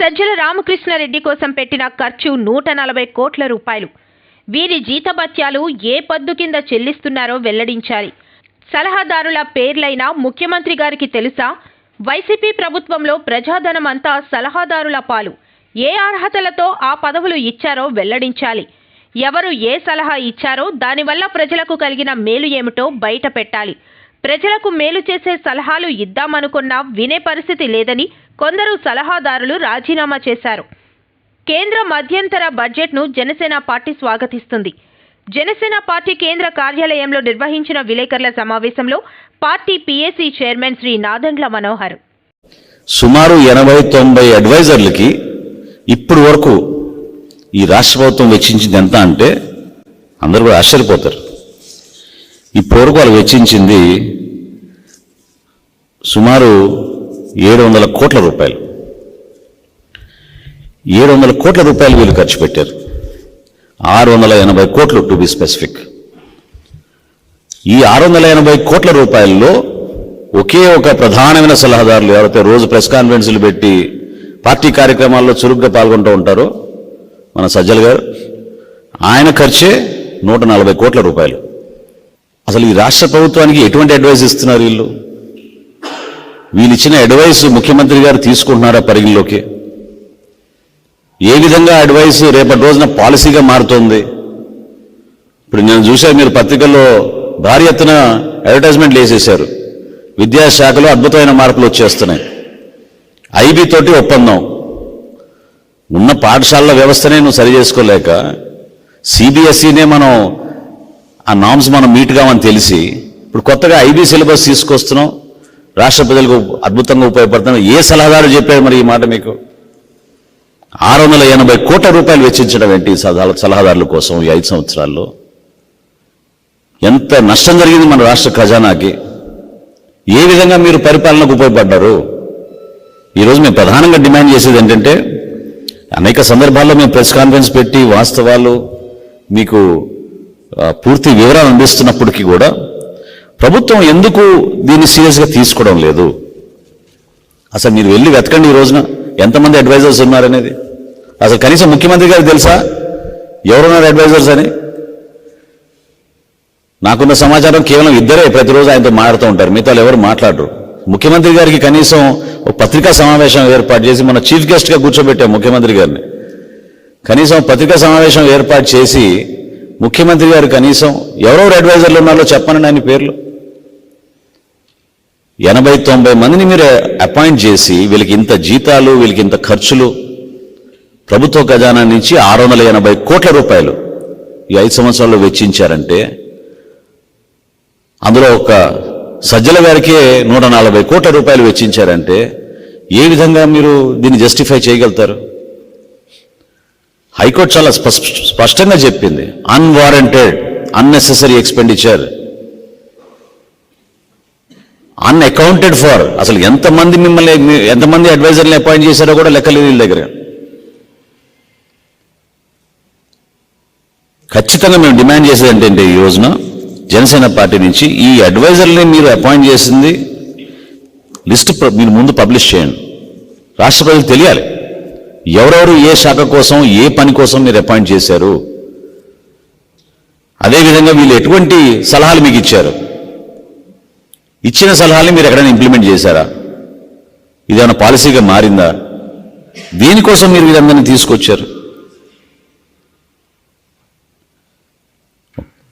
సజ్జల రామకృష్ణారెడ్డి కోసం పెట్టిన ఖర్చు నూట నలభై కోట్ల రూపాయలు. వీరి జీతభత్యాలు ఏ పద్దు కింద చెల్లిస్తున్నారో వెల్లడించాలి. సలహాదారుల పేర్లైన ముఖ్యమంత్రి గారికి తెలుసా? వైసీపీ ప్రభుత్వంలో ప్రజాధనం అంతా సలహాదారుల పాలు. ఏ అర్హతలతో ఆ పదవులు ఇచ్చారో వెల్లడించాలి. ఎవరు ఏ సలహా ఇచ్చారో దానివల్ల ప్రజలకు కలిగిన మేలు ఏమిటో బయట పెట్టాలి. ప్రజలకు మేలు చేసే సలహాలు ఇద్దామనుకున్నా వినే పరిస్థితి లేదని కొందరు సలహాదారులు రాజీనామా చేశారు. కేంద్ర మధ్యంతర బడ్జెట్ను జనసేన పార్టీ స్వాగతిస్తుంది. జనసేన పార్టీ కేంద్ర కార్యాలయంలో నిర్వహించిన విలేకరుల సమావేశంలో party PAC chairman Shri Nadendla Manohar. సుమారు ఎనభై తొంభై అడ్వైజర్లకి ఇప్పుడు వరకు ఈ రాష్ట్ర ప్రభుత్వం వెచ్చించింది ఎంత అంటే అందరూ కూడా ఆశ్చర్యపోతారు. ఇప్పటి వరకు వాళ్ళు వెచ్చించింది సుమారు ఏడు వందల కోట్ల రూపాయలు. ఏడు వందల కోట్ల రూపాయలు వీళ్ళు ఖర్చు పెట్టారు. ఆరు వందల ఎనభై కోట్లు టు బి స్పెసిఫిక్ ఈ ఆరు వందల ఎనభై కోట్ల రూపాయల్లో ఒకే ఒక ప్రధానమైన సలహాదారులు ఎవరైతే రోజు ప్రెస్ కాన్ఫరెన్స్లు పెట్టి పార్టీ కార్యక్రమాల్లో చురుగ్గా పాల్గొంటూ ఉంటారో మన సజ్జల్ గారు ఆయన ఖర్చే నూట నలభై కోట్ల రూపాయలు. అసలు ఈ రాష్ట్ర ప్రభుత్వానికి ఎటువంటి అడ్వైస్ ఇస్తున్నారు వీళ్ళు? వీళ్ళిచ్చిన అడ్వైస్ ముఖ్యమంత్రి గారు తీసుకుంటున్నారా పరిగణలోకి? ఏ విధంగా అడ్వైస్ రేపటి రోజున పాలసీగా మారుతోంది? ఇప్పుడు నేను చూసా మీరు పత్రికల్లో భారీ ఎత్తున అడ్వర్టైజ్మెంట్లు వేసేశారు. విద్యాశాఖలో అద్భుతమైన మార్పులు వచ్చేస్తున్నాయి. ఐబీ తోటి ఒప్పందం. ఉన్న పాఠశాలల వ్యవస్థనే నువ్వు సరి చేసుకోలేక సిబిఎస్ఈనే మనం ఆ నామ్స్ మనం మీట్ కావని తెలిసి ఇప్పుడు కొత్తగా ఐబీ సిలబస్ తీసుకొస్తున్నాం రాష్ట్ర ప్రజలకు అద్భుతంగా ఉపయోగపడుతున్నాం ఏ సలహాదారు చెప్పారు మరి ఈ మాట మీకు? ఆరు వందల ఎనభై కోట్ల రూపాయలు వెచ్చించడం ఏంటి సలహా- సలహాదారుల కోసం ఈ ఐదు సంవత్సరాల్లో? ఎంత నష్టం జరిగింది మన రాష్ట్ర ఖజానాకి? ఏ విధంగా మీరు పరిపాలనకు ఉపయోగపడ్డారు? ఈరోజు మేము ప్రధానంగా డిమాండ్ చేసేది ఏంటంటే అనేక సందర్భాల్లో మేము ప్రెస్ కాన్ఫరెన్స్ పెట్టి వాస్తవాలు మీకు పూర్తి వివరాలు అందిస్తున్నప్పటికీ కూడా ప్రభుత్వం ఎందుకు దీన్ని సీరియస్గా తీసుకోవడం లేదు? అసలు మీరు వెళ్ళి వెతకండి ఈ రోజున. ఎంతమంది అడ్వైజర్స్ ఉన్నారనేది? అసలు కనీసం ముఖ్యమంత్రి గారికి తెలుసా? ఎవరున్నారు అడ్వైజర్స్ అని? నాకున్న సమాచారం కేవలం ఇద్దరే ప్రతిరోజు ఆయనతో మాట్లాడుతూ ఉంటారు. మిగతా వాళ్ళు ఎవరు మాట్లాడరు. ముఖ్యమంత్రి గారికి కనీసం ఒక పత్రికా సమావేశం ఏర్పాటు చేసి మన చీఫ్ గెస్ట్గా కూర్చోబెట్టాం ముఖ్యమంత్రి గారిని. కనీసం పత్రికా సమావేశం ఏర్పాటు చేసి ముఖ్యమంత్రి గారు కనీసం ఎవరెవరు అడ్వైజర్లు ఉన్నారో చెప్పనండి ఆయన పేర్లు. ఎనభై తొంభై మందిని మీరు అపాయింట్ చేసి వీళ్ళకి ఇంత జీతాలు వీళ్ళకి ఇంత ఖర్చులు. ప్రభుత్వ ఖజానా నుంచి ఆరు వందల ఎనభై కోట్ల రూపాయలు ఈ ఐదు సంవత్సరాల్లో వెచ్చించారంటే అందులో ఒక సజ్జల గారికే నూట నలభై కోట్ల రూపాయలు వెచ్చించారంటే ఏ విధంగా మీరు దీన్ని జస్టిఫై చేయగలుగుతారు? హైకోర్టు చాలా స్పష్టంగా చెప్పింది. Unwarranted unnecessary expenditure. Unaccounted for అసలు ఎంతమంది మిమ్మల్ని ఎంతమంది అడ్వైజర్ని అపాయింట్ చేశారో కూడా లెక్కలేదు వీళ్ళ దగ్గర. ఖచ్చితంగా మేము డిమాండ్ చేసేది ఏంటంటే ఈ రోజున? జనసేన పార్టీ నుంచి ఈ అడ్వైజర్ని మీరు అపాయింట్ చేసింది లిస్ట్ మీరు ముందు పబ్లిష్ చేయండి. రాష్ట్ర ప్రజలు తెలియాలి. ఎవరెవరు ఏ శాఖ కోసం ఏ పని కోసం మీరు అపాయింట్ చేశారు? అదేవిధంగా వీళ్ళు ఎటువంటి సలహాలు మీకు ఇచ్చారు? ఇచ్చిన సలహాలు మీరు ఎక్కడైనా ఇంప్లిమెంట్ చేశారా? ఇదేమైనా పాలసీగా మారిందా? దేనికోసం మీరు వీరందరినీ తీసుకొచ్చారు.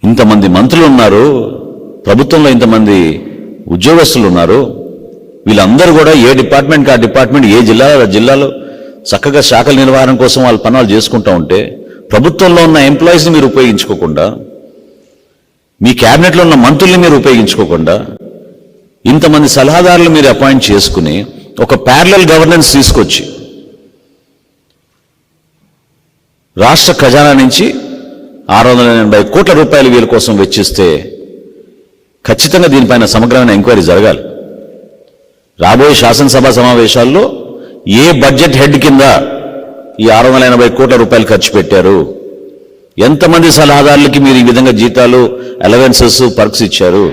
ఇంతమంది మంత్రులు ఉన్నారు ప్రభుత్వంలో ఇంతమంది ఉద్యోగస్తులు ఉన్నారు. వీళ్ళందరూ కూడా ఏ డిపార్ట్మెంట్కి ఆ డిపార్ట్మెంట్ ఏ జిల్లా జిల్లాలో చక్కగా శాఖల నిర్వహణ కోసం వాళ్ళ పనులు చేసుకుంటూ ఉంటే ప్రభుత్వంలో ఉన్న ఎంప్లాయీస్ని మీరు ఉపయోగించుకోకుండా మీ క్యాబినెట్లో ఉన్న మంత్రుల్ని మీరు ఉపయోగించుకోకుండా ఇంతమంది సలహాదారులు మీరు అపాయింట్ చేసుకుని ఒక ప్యారలల్ గవర్నెన్స్ తీసుకొచ్చి రాష్ట్ర ఖజానా నుంచి ఆరు వందల ఎనభై కోట్ల రూపాయలు వీళ్ళ కోసం వెచ్చిస్తే ఖచ్చితంగా దీనిపైన సమగ్రమైన ఎంక్వైరీ జరగాలి. రాబోయే శాసనసభ సమావేశాల్లో ఏ బడ్జెట్ హెడ్ కింద ఈ ఆరు వందల ఎనభై కోట్ల రూపాయలు ఖర్చు పెట్టారు? ఎంతమంది సలహాదారులకి మీరు ఈ విధంగా జీతాలు అలవెన్సెస్ పర్క్స్ ఇచ్చారు?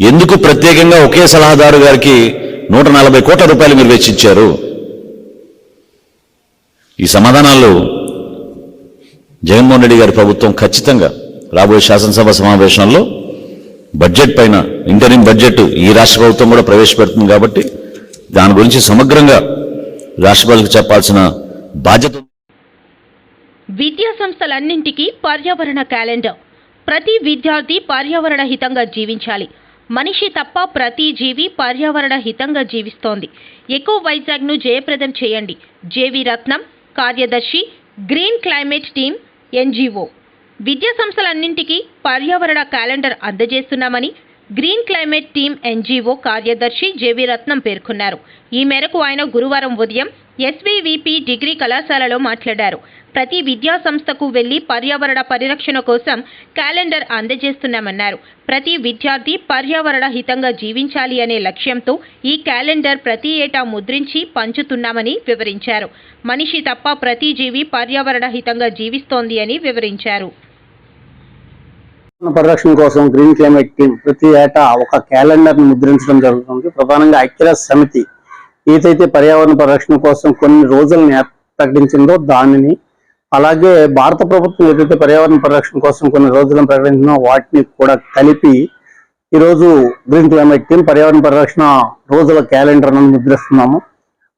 ఎందుకు ప్రత్యేకంగా ఒకే సలహాదారు గారికి నూట నలభై కోట్ల రూపాయలు మీరు వెచ్చించారు ఈ సమాధానాలు జగన్మోహన్ రెడ్డి గారి ప్రభుత్వం ఖచ్చితంగా రాబోయే శాసనసభ సమావేశంలో బడ్జెట్ పైన ఇంటరిం బడ్జెట్ ఈ రాష్ట్ర ప్రభుత్వం కూడా ప్రవేశపెడుతుంది కాబట్టి దాని గురించి సమగ్రంగా రాష్ట్రపతికి చెప్పాల్సిన బాధ్యత విద్యా సంస్థలన్నింటికీ పర్యావరణ క్యాలెండర్. ప్రతి విద్యార్థి పర్యావరణ హితంగా జీవించాలి. మనిషి తప్ప ప్రతి జీవి పర్యావరణ హితంగా జీవిస్తోంది. ఎకో వైజాగ్ను జయప్రదం చేయండి. జేవి రత్నం కార్యదర్శి గ్రీన్ క్లైమేట్ టీమ్ ఎన్జీఓ. విద్యా సంస్థలన్నింటికీ పర్యావరణ క్యాలెండర్ అందజేస్తున్నామని గ్రీన్ క్లైమేట్ టీమ్ ఎన్జీఓ కార్యదర్శి జేవి రత్నం పేర్కొన్నారు. ఈ మేరకు ఆయన గురువారం ఉదయం ఎస్వీవీపీ డిగ్రీ కళాశాలలో మాట్లాడారు. ప్రతి విద్యా సంస్థకు వెళ్ళి పర్యావరణ పరిరక్షణ కోసం క్యాలెండర్ అందజేస్తున్నామన్నారు. ప్రతి విద్యార్థి పర్యావరణ హితంగా జీవించాలి అనే లక్ష్యంతో ఈ క్యాలెండర్ ప్రతి ఏటా ముద్రించి పంచుతున్నామని వివరించారు. మనిషి తప్ప ప్రతి జీవి పర్యావరణ హితంగా జీవిస్తోంది అని వివరించారు. పరిరక్షణ కోసం గ్రీన్ క్లైమేట్ టీమ్ ప్రతి ఏటా ఒక క్యాలెండర్ను ముద్రించడం జరుగుతుంది. ప్రధానంగా ఐక్యరాజ్య సమితి ఏదైతే పర్యావరణ పరిరక్షణ కోసం కొన్ని రోజులను ప్రకటించిందో దానిని అలాగే భారత ప్రభుత్వం ఏదైతే పర్యావరణ పరిరక్షణ కోసం కొన్ని రోజులను ప్రకటించినో వాటిని కూడా కలిపి ఈరోజు గ్రీన్ క్లైమేట్ టీమ్ పర్యావరణ పరిరక్షణ రోజుల క్యాలెండర్ను ముద్రిస్తున్నాము.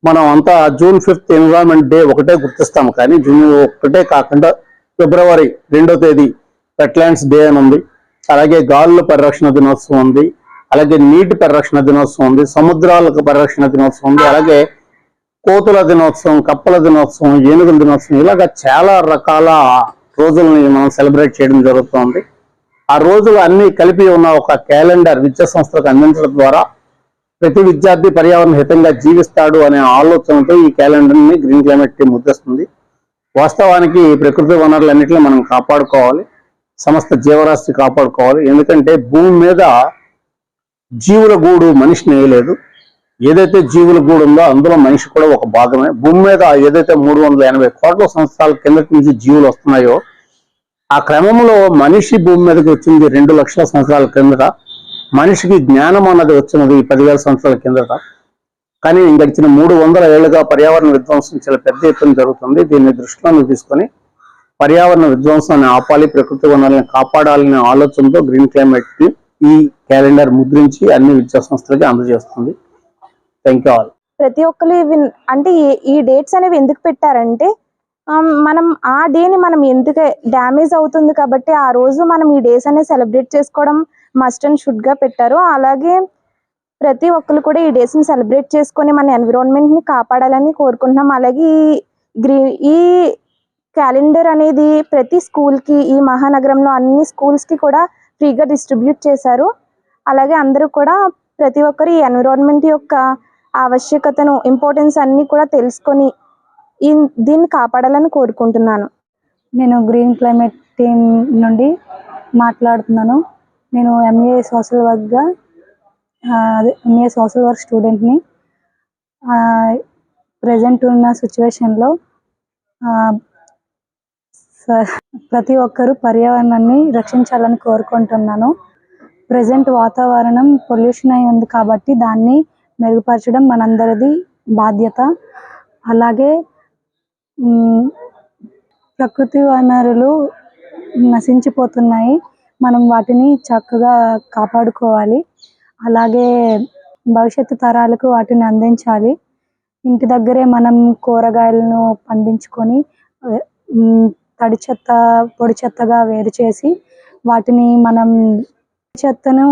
మనం అంతా జూన్ ఫిఫ్త్ ఎన్విరాన్మెంట్ డే ఒకటే గుర్తిస్తాము కానీ జూన్ ఒకటే కాకుండా ఫిబ్రవరి రెండో తేదీ వెట్లాండ్స్ డే అని ఉంది. అలాగే గాలుల పరిరక్షణ దినోత్సవం ఉంది. అలాగే నీటి పరిరక్షణ దినోత్సవం ఉంది. సముద్రాలకు పరిరక్షణ దినోత్సవం ఉంది. అలాగే కోతుల దినోత్సవం కప్పల దినోత్సవం ఏనుగుల దినోత్సవం ఇలాగ చాలా రకాల రోజుల్ని మనం సెలబ్రేట్ చేయడం జరుగుతుంది. ఆ రోజులు అన్ని కలిపి ఉన్న ఒక క్యాలెండర్ విద్యా సంస్థలకు అందించడం ద్వారా ప్రతి విద్యార్థి పర్యావరణ హితంగా జీవిస్తాడు అనే ఆలోచనతో ఈ క్యాలెండర్ని గ్రీన్ క్లైమేట్ టీం ముద్రిస్తుంది. వాస్తవానికి ప్రకృతి వనరులన్నింటినీ మనం కాపాడుకోవాలి. సమస్త జీవరాశి కాపాడుకోవాలి. ఎందుకంటే భూమి మీద జీవుల గూడు మనిషిని వేయలేదు ఏదైతే జీవుల గూడు ఉందో అందులో మనిషి కూడా ఒక భాగమే. భూమి మీద ఏదైతే మూడు వందల ఎనభై కోట్ల సంవత్సరాల కిందటి నుంచి జీవులు వస్తున్నాయో ఆ క్రమంలో మనిషి భూమి మీదకి వచ్చింది రెండు లక్షల సంవత్సరాల కిందట. మనిషికి జ్ఞానం అన్నది వచ్చినది పదివేల సంవత్సరాల కిందట. కానీ గడిచిన మూడు వందల ఏళ్ళుగా పర్యావరణ విధ్వంసం చాలా పెద్ద ఎత్తున జరుగుతుంది. దీన్ని దృష్టిలో తీసుకొని పర్యావరణ విధ్వంసాన్ని ఆపాలి ప్రకృతి వనరులను కాపాడాలనే ఆలోచనతో గ్రీన్ క్లైమేట్కి ఈ క్యాలెండర్ ముద్రించి అన్ని విద్యా సంస్థలకి అందజేస్తుంది. థ్యాంక్ యూ ఆల్ ప్రతి ఒక్కరు అంటే ఈ- డేట్స్ అనేవి ఎందుకు పెట్టారంటే um, మనం ఆ డేని మనం ఎందుకు డ్యామేజ్ అవుతుంది కాబట్టి ఆ రోజు మనం ఈ డేస్ అనేది సెలబ్రేట్ చేసుకోవడం మస్ట్ అండ్ షుడ్గా పెట్టారు. అలాగే ప్రతి ఒక్కరు కూడా ఈ డేస్ని సెలబ్రేట్ చేసుకొని మన ఎన్విరాన్మెంట్ని కాపాడాలని కోరుకుంటున్నాం. అలాగే ఈ గ్రీ ఈ క్యాలెండర్ అనేది ప్రతి స్కూల్కి ఈ మహానగరంలో అన్ని స్కూల్స్కి కూడా ఫ్రీగా డిస్ట్రిబ్యూట్ చేశారు. అలాగే అందరూ కూడా ప్రతి ఒక్కరు ఈ ఎన్విరాన్మెంట్ యొక్క ఆవశ్యకతను ఇంపార్టెన్స్ అన్నీ కూడా తెలుసుకొని ఈ దీన్ని కాపాడాలని కోరుకుంటున్నాను. నేను గ్రీన్ క్లైమేట్ టీమ్ నుండి మాట్లాడుతున్నాను. నేను ఎంఏ సోషల్ వర్క్గా అదే ఎంఏ సోషల్ వర్క్ స్టూడెంట్ని ప్రజెంట్ ఉన్న సిచ్యువేషన్లో ప్రతి ఒక్కరూ పర్యావరణాన్ని రక్షించాలని కోరుకుంటున్నాను. ప్రజెంట్ వాతావరణం పొల్యూషన్ అయి ఉంది కాబట్టి దాన్ని మెరుగుపరచడం మనందరిది బాధ్యత. అలాగే ప్రకృతి వనరులు నశించిపోతున్నాయి. మనం వాటిని చక్కగా కాపాడుకోవాలి. అలాగే భవిష్యత్తు తరాలకు వాటిని అందించాలి. ఇంటి దగ్గరే మనం కూరగాయలను పండించుకొని తడి చెత్త పొడి చెత్తగా వేరు చేసి వాటిని మనం చెత్తను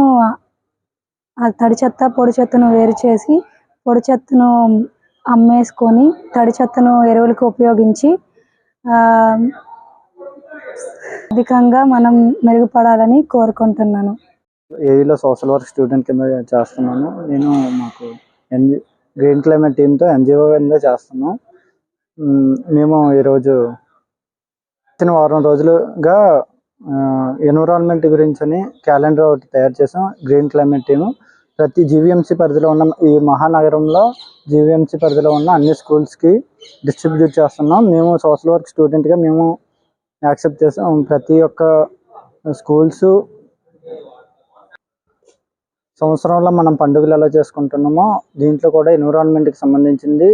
ఆ తడి చెత్త పొడి చెత్తను వేరు చేసి పొడి చెత్తను అమ్మేసుకొని తడి చెత్తను ఎరువులకు ఉపయోగించి అధికంగా మనం మెరుగుపడాలని కోరుకుంటున్నాను. ఏవిలో సోషల్ వర్క్ స్టూడెంట్ కింద చేస్తున్నాను. నేను మాకు ఎన్జి గ్రీన్ క్లైమేట్ టీంతో ఎన్జిఓ కింద చేస్తున్నాం. మేము ఈరోజు వచ్చిన వారం రోజులుగా ఎన్విరాన్మెంట్ గురించి అని క్యాలెండర్ ఒకటి తయారు చేసాం గ్రీన్ క్లైమేట్ టీము. ప్రతి జీవీఎంసీ పరిధిలో ఉన్న ఈ మహానగరంలో జీవీఎంసీ పరిధిలో ఉన్న అన్ని స్కూల్స్కి డిస్ట్రిబ్యూట్ చేస్తున్నాం. మేము సోషల్ వర్క్ స్టూడెంట్గా మేము యాక్సెప్ట్ చేసాం. ప్రతి ఒక్క స్కూల్స్ సంవత్సరంలో మనం పండుగలు ఎలా చేసుకుంటున్నామో దీంట్లో కూడా ఎన్విరాన్మెంట్కి సంబంధించింది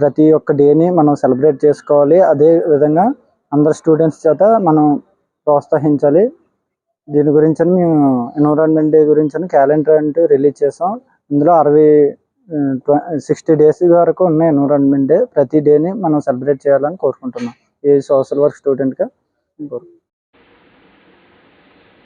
ప్రతి ఒక్క డేని మనం సెలబ్రేట్ చేసుకోవాలి. అదే విధంగా అందరు స్టూడెంట్స్ చేత మనం ప్రోత్సహించాలి. దీని గురించి మేము ఎన్విరాన్మెంట్ డే గురించి క్యాలెండర్ అంటూ రిలీజ్ చేసాం. ఇందులో అరవై సిక్స్టీ డేస్ వరకు ఉన్న ఎన్విరాన్మెంట్ డే ప్రతి డేని మనం సెలబ్రేట్ చేయాలని కోరుకుంటున్నాం. ఈ సోషల్ వర్క్ స్టూడెంట్గా కోరుకుంటున్నాం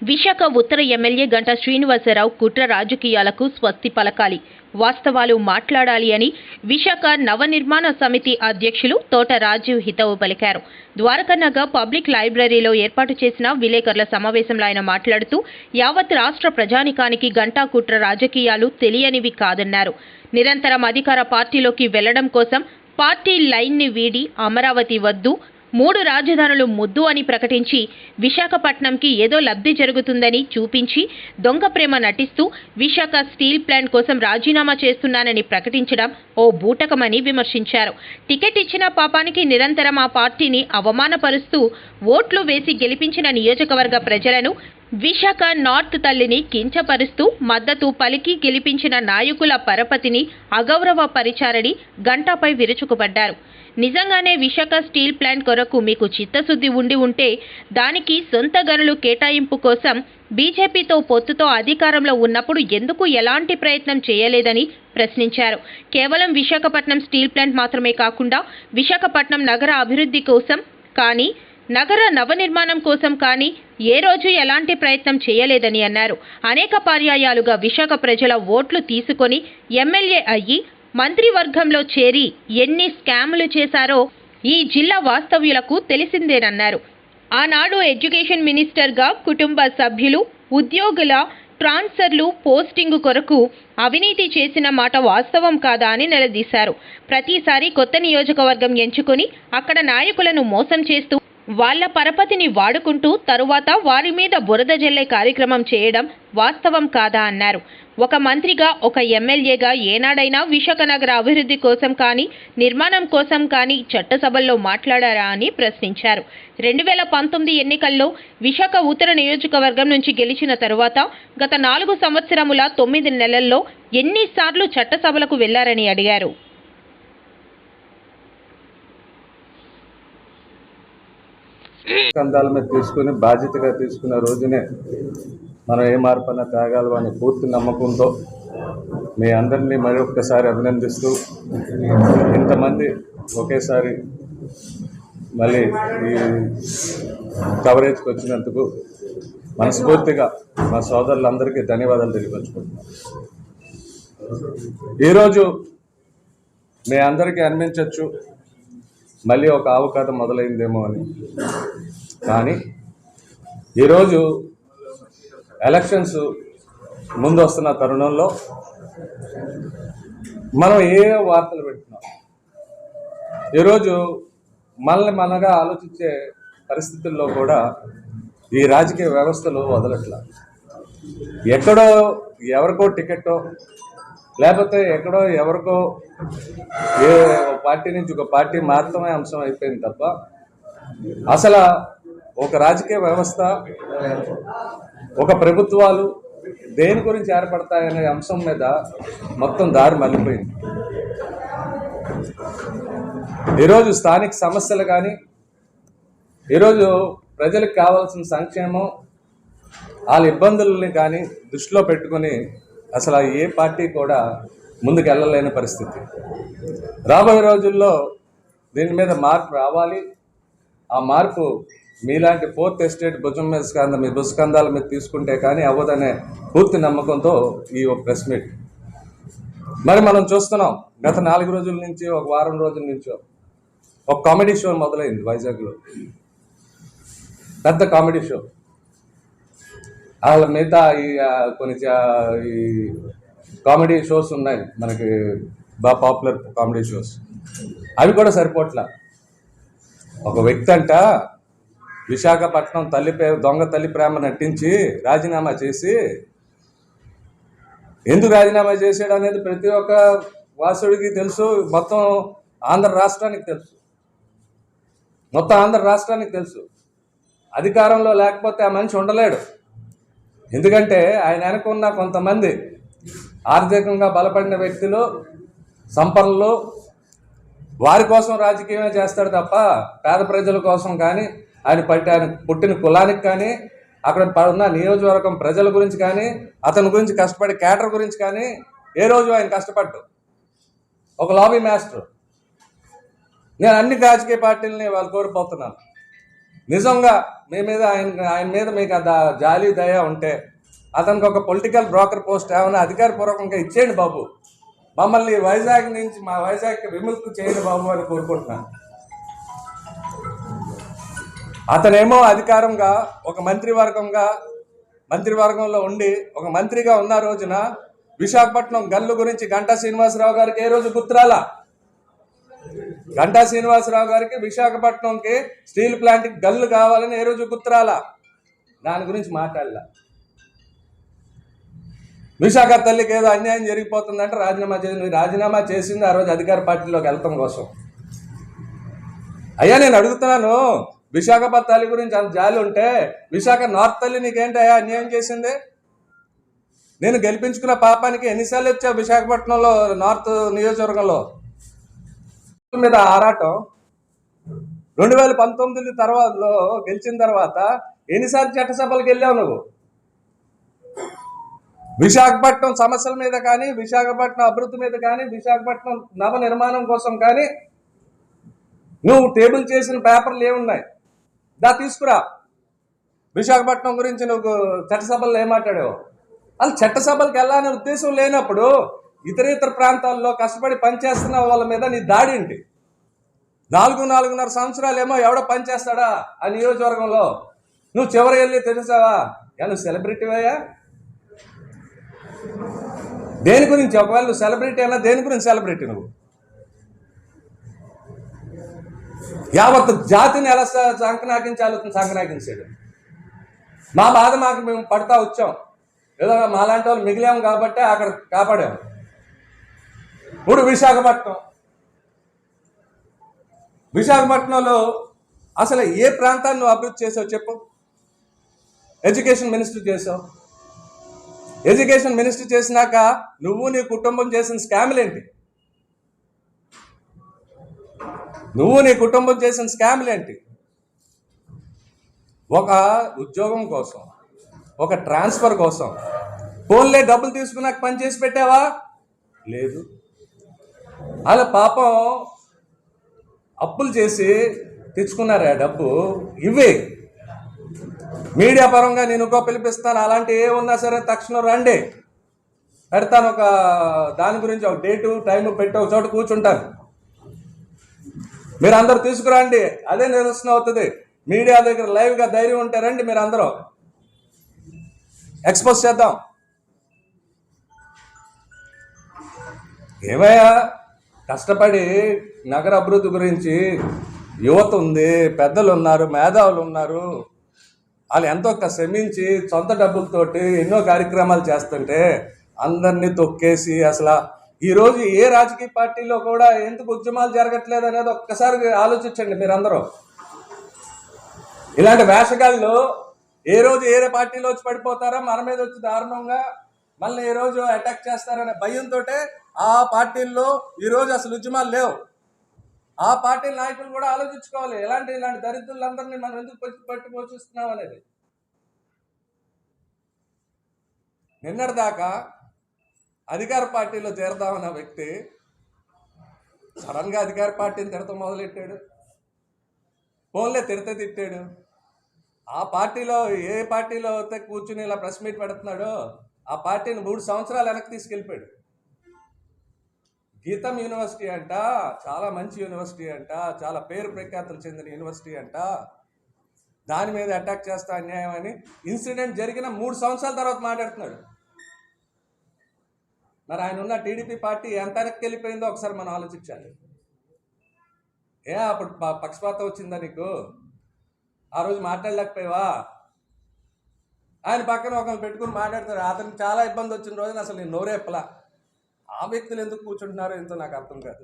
విశాఖ ఉత్తర ఎమ్మెల్యే గంటా శ్రీనివాసరావు కుట్ర రాజకీయాలకు స్వస్తి పలకాలి. వాస్తవాలు మాట్లాడాలి అని విశాఖ నవనిర్మాణ సమితి అధ్యక్షులు తోట రాజీవ్ హితవు పలికారు. ద్వారకనగర్ పబ్లిక్ లైబ్రరీలో ఏర్పాటు చేసిన విలేకరుల సమావేశంలో ఆయన మాట్లాడుతూ యావత్ రాష్ట్ర ప్రజానికానికి గంటా కుట్ర రాజకీయాలు తెలియనివి కాదన్నారు. నిరంతరం అధికార పార్టీలోకి వెళ్ళడం కోసం పార్టీ లైన్ని వీడి అమరావతి వద్దు మూడు రాజధానులు ముద్దు అని ప్రకటించి విశాఖపట్నంకి ఏదో లబ్ధి జరుగుతుందని చూపించి దొంగ ప్రేమ నటిస్తూ విశాఖ స్టీల్ ప్లాంట్ కోసం రాజీనామా చేస్తున్నానని ప్రకటించడం ఓ బూటకమని విమర్శించారు. టికెట్ ఇచ్చిన పాపానికి నిరంతరం ఆ పార్టీని అవమానపరుస్తూ ఓట్లు వేసి గెలిపించిన నియోజకవర్గ ప్రజలను విశాఖ నార్త్ తల్లిని కించపరుస్తూ మద్దతు పలికి గెలిపించిన నాయకుల పరపతిని అగౌరవపరిచారని గంటాపై విరుచుకుపడ్డారు. నిజంగానే విశాఖ స్టీల్ ప్లాంట్ కొరకు మీకు చిత్తశుద్ధి ఉండి ఉంటే దానికి సొంత గనులు కేటాయింపు కోసం బీజేపీతో పొత్తుతో అధికారంలో ఉన్నప్పుడు ఎందుకు ఎలాంటి ప్రయత్నం చేయలేదని ప్రశ్నించారు. కేవలం విశాఖపట్నం స్టీల్ ప్లాంట్ మాత్రమే కాకుండా విశాఖపట్నం నగర అభివృద్ధి కోసం కానీ నగర నవనిర్మాణం కోసం కానీ ఏ రోజు ఎలాంటి ప్రయత్నం చేయలేదని అన్నారు. అనేక పర్యాయాలుగా విశాఖ ప్రజల ఓట్లు తీసుకొని ఎమ్మెల్యే అయ్యి మంత్రివర్గంలో చేరి ఎన్ని స్కాములు చేశారో ఈ జిల్లా వాస్తవ్యులకు తెలిసిందేనన్నారు. ఆనాడు ఎడ్యుకేషన్ మినిస్టర్గా కుటుంబ సభ్యులు ఉద్యోగుల ట్రాన్స్ఫర్లు పోస్టింగ్ కొరకు అవినీతి చేసిన మాట వాస్తవం కాదా అని నిలదీశారు. ప్రతిసారి కొత్త నియోజకవర్గం ఎంచుకొని అక్కడ నాయకులను మోసం చేస్తూ వాళ్ళ పరపతిని వాడుకుంటూ తరువాత వారి మీద బురద జల్లే కార్యక్రమం చేయడం వాస్తవం కాదా అన్నారు. ఒక మంత్రిగా ఒక ఎమ్మెల్యేగా ఏనాడైనా విశాఖ నగర అభివృద్ధి కోసం కానీ నిర్మాణం కోసం కానీ చట్టసభల్లో మాట్లాడారా అని ప్రశ్నించారు. రెండు వేల పంతొమ్మిది ఎన్నికల్లో విశాఖ ఉత్తర నియోజకవర్గం నుంచి గెలిచిన తరువాత గత నాలుగు సంవత్సరముల తొమ్మిది నెలల్లో ఎన్నిసార్లు చట్టసభలకు వెళ్ళారని అడిగారు. కందాల మీద తీసుకుని బాధ్యతగా తీసుకున్న రోజునే మనం ఏ మార్పైనా త్యాగాలు అని పూర్తి నమ్మకంతో మీ అందరినీ మరొకసారి అభినందిస్తూ ఇంతమంది ఒకేసారి మళ్ళీ ఈ కవరేజ్కి వచ్చినందుకు మనస్ఫూర్తిగా మా సోదరులందరికీ ధన్యవాదాలు తెలియపరుచుకుంటున్నాను ఈరోజు మీ అందరికీ అనిపించవచ్చు మళ్ళీ ఒక ఆవు మొదలైందేమో అని. కానీ ఈరోజు ఎలక్షన్స్ ముందు వస్తున్న తరుణంలో మనం ఏ వార్తలు పెడుతున్నాం? ఈరోజు మనల్ని మనగా ఆలోచించే పరిస్థితుల్లో కూడా ఈ రాజకీయ వ్యవస్థలు వదలట్లా. ఎక్కడో ఎవరికో టికెట్టో లేకపోతే ఎక్కడో ఎవరికో ఏ పార్టీ నుంచి ఒక పార్టీ మాత్రమే అంశం అయిపోయింది తప్ప అసలు ఒక రాజకీయ వ్యవస్థ ఒక ప్రభుత్వాలు దేని గురించి ఏర్పడతాయనే అంశం మీద మొత్తం దారి మళ్ళీపోయింది. ఈరోజు స్థానిక సమస్యలు కానీ ఈరోజు ప్రజలకు కావాల్సిన సంక్షేమం వాళ్ళ ఇబ్బందుల్ని కానీ దృష్టిలో పెట్టుకొని అసలు ఏ పార్టీ కూడా ముందుకు వెళ్ళలేని పరిస్థితి. రాబోయే రోజుల్లో దీని మీద మార్పు రావాలి. ఆ మార్పు మీలాంటి ఫోర్త్ ఎస్టేట్ భుజం మీద స్కంద మీ భుస్కంధాల మీద తీసుకుంటే కానీ అవ్వదనే పూర్తి నమ్మకంతో ఈ ఒక ప్రెస్ మీట్. మరి మనం చూస్తున్నాం గత నాలుగు రోజుల నుంచి ఒక వారం రోజుల నుంచో ఒక కామెడీ షో మొదలైంది వైజాగ్లో. పెద్ద కామెడీ షో. వాళ్ళ మిగతా ఈ కొన్ని చా- ఈ కామెడీ షోస్ ఉన్నాయి మనకి బాగా పాపులర్ కామెడీ షోస్. అవి కూడా సరిపోట్లా. ఒక వ్యక్తి అంట విశాఖపట్నం తల్లి దొంగ తల్లి ప్రేమ నటించి రాజీనామా చేసి ఎందుకు రాజీనామా చేశాడు అనేది ప్రతి ఒక్క వాసుడికి తెలుసు మొత్తం ఆంధ్ర రాష్ట్రానికి తెలుసు. మొత్తం ఆంధ్ర రాష్ట్రానికి తెలుసు. అధికారంలో లేకపోతే ఆ మనిషి ఉండలేడు. ఎందుకంటే ఆయన వెనకున్న కొంతమంది ఆర్థికంగా బలపడిన వ్యక్తులు సంపన్నులు వారి కోసం రాజకీయమే చేస్తాడు తప్ప పేద ప్రజల కోసం కానీ ఆయన పట్టి ఆయన పుట్టిన కులానికి కానీ అక్కడ ఉన్న నియోజకవర్గం ప్రజల గురించి కానీ అతని గురించి కష్టపడే కేటర్ గురించి కానీ ఏ రోజు ఆయన కష్టపడ్డు? ఒక లాబీ మాస్టర్. నేను అన్ని రాజకీయ పార్టీలని వాళ్ళు కోరిపోతున్నాను నిజంగా మీ మీద ఆయన ఆయన మీద మీకు ఆ దా- జాలి దయ ఉంటే అతనికి ఒక పొలిటికల్ బ్రోకర్ పోస్ట్ ఏమైనా అధికారపూర్వకంగా ఇచ్చేయండి బాబు. మమ్మల్ని వైజాగ్ నుంచి మా వైజాగ్ విముక్తి చేయండి బాబు అని కోరుకుంటున్నాను. అతనేమో అధికారంగా ఒక మంత్రివర్గంగా మంత్రివర్గంలో ఉండి ఒక మంత్రిగా ఉన్న రోజున విశాఖపట్నం గల్లు గురించి గంటా శ్రీనివాసరావు గారికి ఏ రోజు గుర్తురాలా? గంటా శ్రీనివాసరావు గారికి విశాఖపట్నంకి స్టీల్ ప్లాంట్కి గల్లు కావాలని ఏ రోజు గుర్తురాలా? దాని గురించి మాట్లాడలా. విశాఖ తల్లికి ఏదో అన్యాయం జరిగిపోతుందంటే రాజీనామా చేసి రాజీనామా చేసింది ఆ రోజు అధికార పార్టీలోకి వెళ్ళటం కోసం. అయ్యా నేను అడుగుతున్నాను. విశాఖపట్నం తల్లి గురించి అంత జాలి ఉంటే విశాఖ నార్త్ తల్లి నీకేంటయ్యా అన్యాయం చేసింది? నేను గెలిపించుకున్న పాపానికి ఎన్నిసార్లు వచ్చావు విశాఖపట్నంలో నార్త్ నియోజకవర్గంలో? మీద ఆరాటం. రెండు వేల పంతొమ్మిది తర్వాతలో గెలిచిన తర్వాత ఎన్నిసార్లు చట్టసభలకు వెళ్ళావు నువ్వు? విశాఖపట్నం సమస్యల మీద కానీ విశాఖపట్నం అభివృద్ధి మీద కానీ విశాఖపట్నం నవ నిర్మాణం కోసం కానీ నువ్వు టేబుల్ చేసిన పేపర్లు ఏమున్నాయి? దా తీసుకురా. విశాఖపట్నం గురించి నువ్వు చట్టసభల్లో ఏం మాట్లాడావు? వాళ్ళు చట్టసభలకు వెళ్ళాలనే ఉద్దేశం లేనప్పుడు ఇతర ఇతర ప్రాంతాల్లో కష్టపడి పనిచేస్తున్న వాళ్ళ మీద నీ దాడి ఏంటి? నాలుగు నాలుగున్నర సంవత్సరాలు ఏమో ఎవడో పనిచేస్తాడా ఆ నియోజకవర్గంలో? నువ్వు చివరి వెళ్ళి తెలిసావా? నువ్వు సెలబ్రిటీవయ్యా దేని గురించి? ఒకవేళ నువ్వు సెలబ్రిటీ అయినా దేని గురించి సెలబ్రిటీ నువ్వు? యావత్ జాతిని ఎలా సంకనాగించాలో సంకనాగించాడు మా బాధ మాకు మేము పడతా వచ్చాం. ఏదో మాలాంటి వాళ్ళు మిగిలాము కాబట్టి అక్కడ కాపాడాము ఇప్పుడు విశాఖపట్నం. విశాఖపట్నంలో అసలు ఏ ప్రాంతాన్ని నువ్వు అభివృద్ధి చేసావు చెప్పు. ఎడ్యుకేషన్ మినిస్టర్ చేసావు. ఎడ్యుకేషన్ మినిస్టర్ చేసినాక నువ్వు నీ కుటుంబం చేసిన స్కామ్లు ఏంటి నువ్వు నీ కుటుంబం చేసిన స్కామ్లు ఏంటి? ఒక ఉద్యోగం కోసం ఒక ట్రాన్స్ఫర్ కోసం ఫోన్లే డబ్బులు తీసుకున్నాక పని చేసి పెట్టావా? లేదు. అలా పాపం అప్పులు చేసి తెచ్చుకున్నారా డబ్బు. ఇవే మీడియా పరంగా నేను ఇంకో పిలిపిస్తాను. అలాంటి ఏ ఉన్నా సరే తక్షణం రండి. పెడతాను ఒక దాని గురించి ఒక డేటు టైం పెట్టి ఒక చోట కూర్చుంటాను. మీరు అందరు తీసుకురండి. అదే నిరసన అవుతుంది. మీడియా దగ్గర లైవ్గా ధైర్యం ఉంటే రండి మీరు అందరూ ఎక్స్పోజ్ చేద్దాం. ఏమయ్యా? కష్టపడి నగర అభివృద్ధి గురించి యువత ఉంది పెద్దలు ఉన్నారు మేధావులు ఉన్నారు వాళ్ళు ఎంతో శ్రమించి సొంత డబ్బులతోటి ఎన్నో కార్యక్రమాలు చేస్తుంటే అందరినీ తొక్కేసి అసలు ఈరోజు ఏ రాజకీయ పార్టీలో కూడా ఎందుకు ఉద్యమాలు జరగట్లేదు అనేది ఒక్కసారి ఆలోచించండి మీరందరూ. ఇలాంటి వేషగాళ్ళు ఏ రోజు ఏ పార్టీలో వచ్చి పడిపోతారో మన మీద వచ్చి దారుణంగా మళ్ళీ ఏ రోజు అటాక్ చేస్తారనే భయంతో ఆ పార్టీల్లో ఈ రోజు అసలు ఉద్యమాలు లేవు. ఆ పార్టీ నాయకులు కూడా ఆలోచించుకోవాలి. ఎలాంటి ఇలాంటి దరిద్రులందరినీ మనం ఎందుకు పట్టి పోషిస్తున్నాం అనేది. నిన్నటిదాకా అధికార పార్టీలో చేరదామన్న వ్యక్తి సడన్గా అధికార పార్టీని తిడతం మొదలెట్టాడు? ఫోన్లే తిడత తిట్టాడు. ఆ పార్టీలో ఏ పార్టీలో అయితే కూర్చుని ఇలా ప్రెస్ మీట్ పెడుతున్నాడో ఆ పార్టీని మూడు సంవత్సరాలు వెనక్కి తీసుకెళ్ళిపోయాడు. గీతం యూనివర్సిటీ అంట చాలా మంచి యూనివర్సిటీ అంట చాలా పేరు ప్రఖ్యాతులు చెందిన యూనివర్సిటీ అంట. దాని మీద అటాక్ చేస్తా అన్యాయం అని ఇన్సిడెంట్ జరిగిన మూడు సంవత్సరాల తర్వాత మాట్లాడుతున్నాడు. మరి ఆయన ఉన్న టీడీపీ పార్టీ ఎంత వెనక్కి వెళ్ళిపోయిందో ఒకసారి మనం ఆలోచించాలి. ఏ అప్పుడు ప- పక్షపాతం వచ్చిందా నీకు? ఆ రోజు మాట్లాడలేకపోయావా? ఆయన పక్కన ఒకరిని పెట్టుకుని మాట్లాడతారు అతనికి చాలా ఇబ్బంది వచ్చిన రోజున అసలు నేను నోరేపలా. ఆ వ్యక్తులు ఎందుకు కూర్చుంటున్నారో ఎంతో నాకు అర్థం కాదు.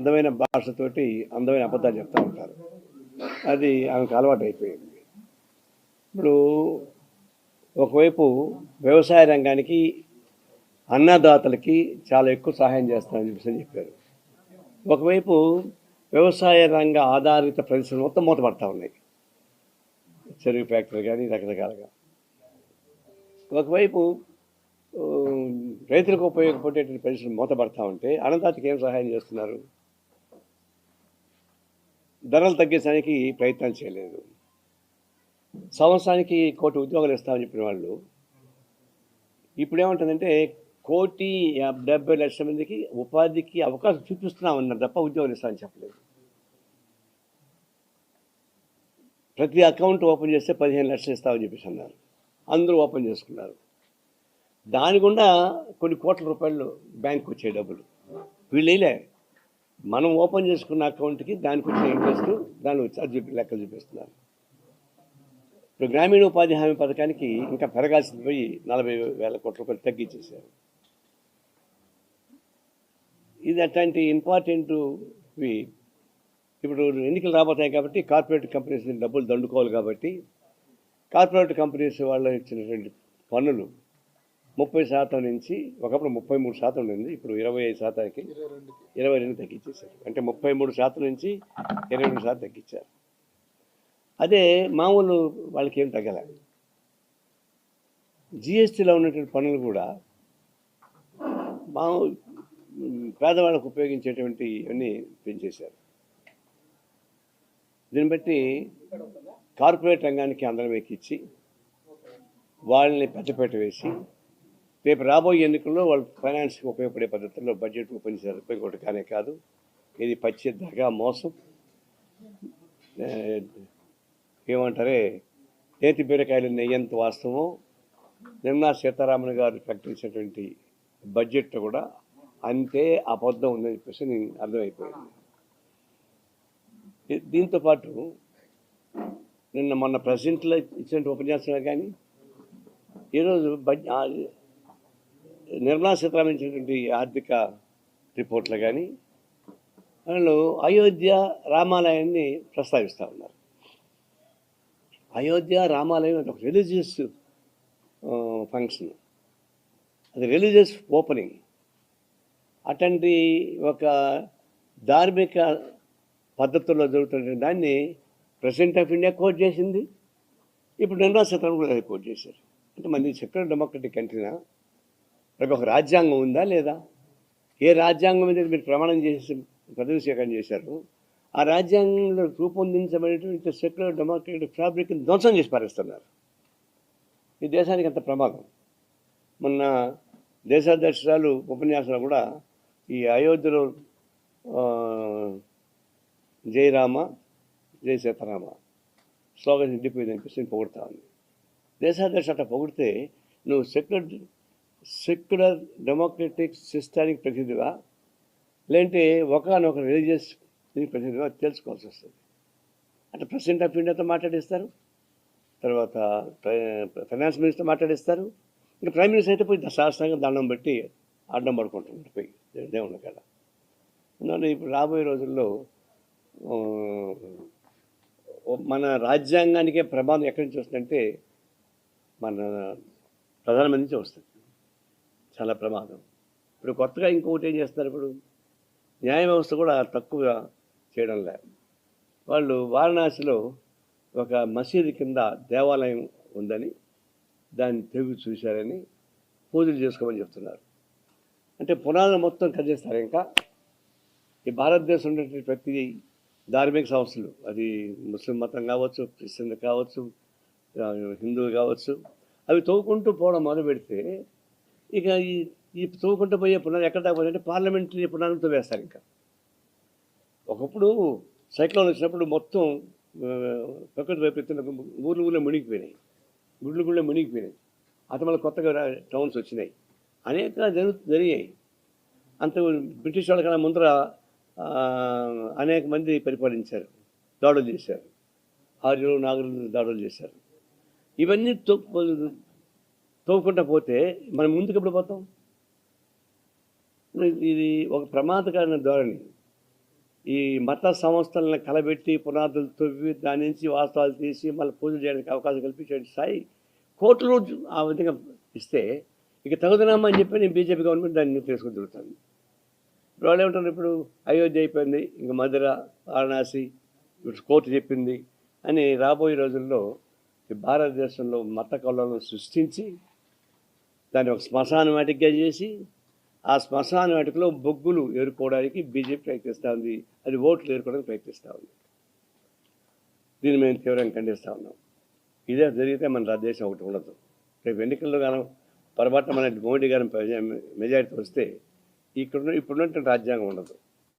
అందమైన భాషతోటి అందమైన అబద్ధాలు చెప్తూ ఉంటారు. అది ఆమెకు అలవాటు అయిపోయింది. ఇప్పుడు ఒకవైపు వ్యవసాయ రంగానికి అన్నదాతలకి చాలా ఎక్కువ సహాయం చేస్తామని చెప్పేసి చెప్పారు. ఒకవైపు వ్యవసాయ రంగ ఆధారిత పరిశ్రమలు మొత్తం మూతపడతా ఉన్నాయి. చెరుకు ఫ్యాక్టరీ కానీ రకరకాలుగా. ఒకవైపు రైతులకు ఉపయోగపడేటువంటి పరిశ్రమ మూతపడతా ఉంటే అన్నదాతకి ఏం సహాయం చేస్తున్నారు? ధరలు తగ్గించడానికి ప్రయత్నం చేయలేదు. సంవత్సరానికి కోటి ఉద్యోగాలు ఇస్తామని చెప్పిన వాళ్ళు ఇప్పుడు ఏమంటుందంటే కోటి డెబ్బై లక్షల మందికి ఉపాధికి అవకాశం చూపిస్తున్నామన్నారు తప్ప ఉద్యోగం ఇస్తామని చెప్పలేదు. ప్రతి అకౌంట్ ఓపెన్ చేస్తే పదిహేను లక్షలు ఇస్తామని చెప్పేసి అన్నారు. అందరూ ఓపెన్ చేసుకున్నారు. దాని గుండా కొన్ని కోట్ల రూపాయలు బ్యాంక్ వచ్చే డబ్బులు. వీళ్ళేలే మనం ఓపెన్ చేసుకున్న అకౌంట్కి దానికి వచ్చిన ఇంట్రెస్ట్ దాని వచ్చి లెక్కలు చూపిస్తున్నారు. ఇప్పుడు గ్రామీణ ఉపాధి హామీ పథకానికి ఇంకా పెరగాల్సింది పోయి నలభై వేల కోట్ల రూపాయలు తగ్గించేశారు. ఇది అట్లాంటి ఇంపార్టెంట్ ఇప్పుడు ఎన్నికలు రాబోతాయి కాబట్టి కార్పొరేట్ కంపెనీస్ డబ్బులు దండుకోవాలి కాబట్టి కార్పొరేట్ కంపెనీస్ వాళ్ళు ఇచ్చినటువంటి పన్నులు ముప్పై శాతం నుంచి ఒకప్పుడు ముప్పై మూడు శాతం ఉండింది ఇప్పుడు ఇరవై ఐదు శాతానికి ఇరవై రెండు తగ్గించేశారు. అంటే ముప్పై మూడు శాతం నుంచి ఇరవై రెండు శాతం తగ్గించారు. అదే మామూలు వాళ్ళకి ఏం తగ్గలే జిఎస్టీలో ఉన్నటువంటి పనులు కూడా మామూలు పేదవాళ్ళకు ఉపయోగించేటువంటి ఇవన్నీ పెంచేశారు. దీన్ని బట్టి కార్పొరేట్ రంగానికి అందరం ఎక్కించి వాళ్ళని పెద్దపేట వేసి రేపు రాబోయే ఎన్నికల్లో వాళ్ళు ఫైనాన్స్కి ఉపయోగపడే పద్ధతుల్లో బడ్జెట్ ఉపయోగించారు ఉపయోగపడి కానే కాదు. ఇది పచ్చి దగా మోసం. ఏమంటారే నేతి బీరకాయలు నెయ్యంత వాస్తవం. నిర్మలా సీతారామన్ గారు ప్రకటించినటువంటి బడ్జెట్ కూడా అంతే అబద్ధం ఉందని చెప్పేసి నేను అర్థమైపోయింది దీంతో పాటు నిన్న మొన్న ప్రెసిడెంట్లో ఇచ్చిన ఉపన్యాసమే కానీ ఈరోజు నిర్మలా సీతారామన్ ఇచ్చినటువంటి ఆర్థిక రిపోర్ట్లు కానీ వాళ్ళు అయోధ్య రామాలయాన్ని ప్రస్తావిస్తూ ఉన్నారు. అయోధ్య రామాలయం అంటే ఒక రిలీజియస్ ఫంక్షన్. అది రిలీజియస్ ఓపెనింగ్. అటువంటి ఒక ధార్మిక పద్ధతుల్లో జరుగుతున్న దాన్ని ప్రెసిడెంట్ ఆఫ్ ఇండియా కోట్ చేసింది. ఇప్పుడు నిర్మలా సీతారామన్ కూడా అది కోట్ చేశారు. అంటే మంది సెక్యులర్ డెమోక్రటిక్ కంట్రీనా? మనకు ఒక రాజ్యాంగం ఉందా లేదా? ఏ రాజ్యాంగం మీద మీరు ప్రమాణం చేసి పదవి స్వీకారం చేశారు? ఆ రాజ్యాంగంలో రూపొందించబడినటువంటి సెక్యులర్ డెమోక్రటిక్ ఫ్యాబ్రిక్ని ధ్వంసం చేసి పారేస్తున్నారు. ఈ దేశానికి అంత ప్రమాదం. మొన్న దేశాధ్యక్షురాలు ఉపన్యాసంలో కూడా ఈ అయోధ్యలో జయరామ జయ సీతారామ స్లోగన్ నిండిపోయింది అనిపిస్తుంది పొగుడుతా ఉంది. దేశాధ్యక్ష అట్లా పొగిడితే నువ్వు సెక్యులర్ సెక్యులర్ డెమోక్రటిక్ సిస్టానికి ప్రతినిధిగా లేదంటే ఒకనొక రిలీజియస్ దీనికి తెలుసుకోవాల్సి వస్తుంది. అంటే ప్రెసిడెంట్ ఆఫ్ ఇండియాతో మాట్లాడిస్తారు తర్వాత ఫైనాన్స్ మినిస్టర్ మాట్లాడిస్తారు ఇంకా ప్రైమ్ మినిస్టర్ అయితే పోయి శాస్త్రంగా దండం పెట్టి అడ్డం పడుకుంటున్నారు పోయి. దేవుని కళ అందువల్ల ఇప్పుడు రాబోయే రోజుల్లో మన రాజ్యాంగానికే ప్రమాదం ఎక్కడి నుంచి వస్తుందంటే మన ప్రధానమంత్రి నుంచి వస్తుంది. చాలా ప్రమాదం. ఇప్పుడు కొత్తగా ఇంకొకటి ఏం చేస్తున్నారు ఇప్పుడు? న్యాయ వ్యవస్థ కూడా తక్కువ చేయడం లే. వాళ్ళు వారణాసిలో ఒక మసీదు కింద దేవాలయం ఉందని దాన్ని తెగు చూశారని పూజలు చేసుకోమని చెప్తున్నారు. అంటే పునాదులు మొత్తం కదిలిస్తారు ఇంకా. ఈ భారతదేశం ఉన్నటువంటి ప్రతి ధార్మిక సంస్థలు అది ముస్లిం మతం కావచ్చు క్రిస్టియన్ కావచ్చు హిందువులు కావచ్చు అవి తవ్వుకుంటూ పోవడం మొదలు పెడితే ఇక ఈ ఈ తవ్వుకుంటూ పోయే పునాది ఎక్కడ దాకపోతే పార్లమెంటరీ పునాదులతో వేస్తారు ఇంకా. ఒకప్పుడు సైక్లోన్ వచ్చినప్పుడు మొత్తం ప్రకృతి వైపు ఎత్తున ఊర్లు ఊళ్ళో మునిగిపోయినాయి. గుళ్ళు గుళ్ళో మునిగిపోయినాయి. అతను మళ్ళీ కొత్తగా టౌన్స్ వచ్చినాయి. అనేక జరుగు జరిగాయి. అంత బ్రిటిష్ వాళ్ళకన్నా ముందర అనేక మంది పరిపాలించారు దాడులు చేశారు. ఆర్యులు నాగరులు దాడులు చేశారు. ఇవన్నీ తో తవ్వుకుంటా పోతే మనం ముందుకు ఎప్పుడు పోతాం? ఇది ఒక ప్రమాదకరమైన ధోరణి. ఈ మత సంస్థలను కలబెట్టి పునాదులు తవ్వి దాని నుంచి వాస్తవాలు తీసి మళ్ళీ పూజలు చేయడానికి అవకాశం కల్పించే స్థాయి కోర్టులు ఆ విధంగా ఇస్తే ఇక తగుదనామా అని చెప్పి నేను బీజేపీ గవర్నమెంట్ దాన్ని తీసుకుని తిరుగుతాను. ఇప్పుడు వాళ్ళు ఏమంటారు ఇప్పుడు అయోధ్య అయిపోయింది ఇంకా మధుర వారణాసి ఇప్పుడు కోర్టు చెప్పింది అని రాబోయే రోజుల్లో భారతదేశంలో మత కళలను సృష్టించి దాన్ని ఒక శ్మశాన వాటికగా చేసి ఆ శ్మశాన వాటికలో బొగ్గులు ఏరుకోవడానికి బీజేపీ ప్రయత్నిస్తూ ఉంది. అది ఓట్లు ఏరుకోవడానికి ప్రయత్నిస్తూ ఉంది. దీన్ని మేము తీవ్రంగా ఖండిస్తూ ఉన్నాం. ఇదే జరిగితే మన దేశం ఒకటి ఉండదు. రేపు ఎన్నికల్లో గాను పొరపాటున మన మోడీ గారి మెజారిటీ వస్తే ఇక్కడ ఇప్పుడున్నటువంటి రాజ్యాంగం ఉండదు.